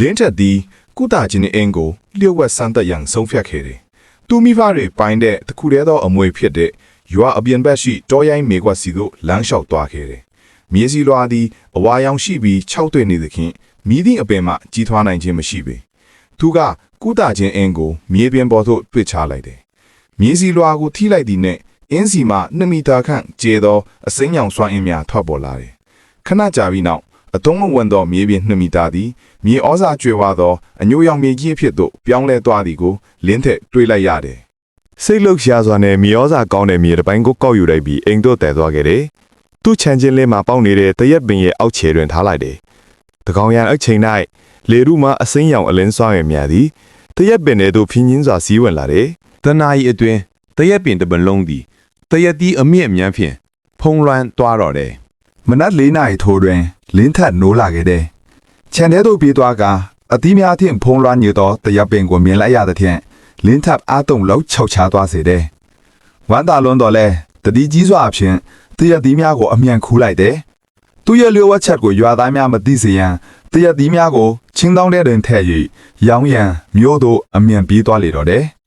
လင်းထက်သည်ကုတာချင်းအင်းကိုလျှို့ဝှက်စမ်းသပ်ရန်ဆုံးဖြတ်ခဲ့တယ်။သူမိဖတွေပိုင်းတဲ့တစ်ခုတည်းသောအမွေဖြစ်တဲ့ရွာအပြင်ဘက်ရှိတောရိုင်းမေကွက်စီသို့လမ်းလျှောက်သွားခဲ့တယ်။မြေစီလွာသည်အဝါရောင်ရှိပြီး၆တွေ့နေသဖြင့်မိသည့်အပင်မှကြီးထွားနိုင်ခြင်းမရှိပေ။သူကကုတာချင်းအင်းကိုမြေပြင်ပေါ်သို့တွေ့ချလိုက်တယ်။မြေစီလွာကိုထိလိုက်သည်နှင့်အင်းစီမှ2မီတာခန့်ကျဲသောအစိမ်းရောင်စွမ်းအင်များထွက်ပေါ်လာတယ်။ခဏကြာပြီးနောက် အတုံးမဝင်သောမြေပြင်2မီတာသည်မြေဩဇာကျွေဝါသောအညိုရောင်မြေကြီးအဖြစ်သို့ပြောင်းလဲသွားသည်ကိုလင်းထက်တွေးလိုက်ရတယ်စိတ်လှုပ်ရှားစွာနဲ့မြေဩဇာကောင်းတဲ့မြေတစ်ပိုင်းကိုကောက်ယူလိုက်ပြီးအိမ်တို့တည်သွားခဲ့တယ်။သူ့ချန်ချင်းလေးမှာပေါက်နေတဲ့တရက်ပင်ရဲ့အောက်ခြေတွင်ထားလိုက်တယ်။တကောင်ရန်အချိန်၌လေရုမှအစိမ်းရောင်အလင်းစွမ်းရည်များသည်တရက်ပင်ထဲသို့ဖြင်းချင်းစွာစီးဝင်လာတယ်တနာရီအတွင်းတရက်ပင်တစ်ပလုံးသည်တရက်တီးအမြင့်အမြန်းဖြင့်ဖုံးလွှမ်းသွားတော့တယ် မနက်၄နာရီထိုးတွင်လင်းထက်နိုးလာခဲ့တယ်။ခြံထဲသို့ပြေးသွားကအသီးများဖြင့်ဖုံးလွှမ်းညသောတရပင်ကိုမြင်လိုက်ရသဖြင့်လင်းထက်အားတုံလောက်ခြောက်ချသွားစေတယ်။ဝမ်းသာလွန်းတော်လဲတတိကြီးစွာအဖြစ်တရသီးများကိုအမြန်ခူးလိုက်တယ်။သူရဲ့လျှို့ဝှက်ချက်ကိုရွာသားများမသိစေရန်တရသီးများကိုချင်းတောင်းတဲ့တွင်ထည့်၍ရောင်းရန်မြို့သို့အမြန်ပြေးသွားလေတော့တယ်။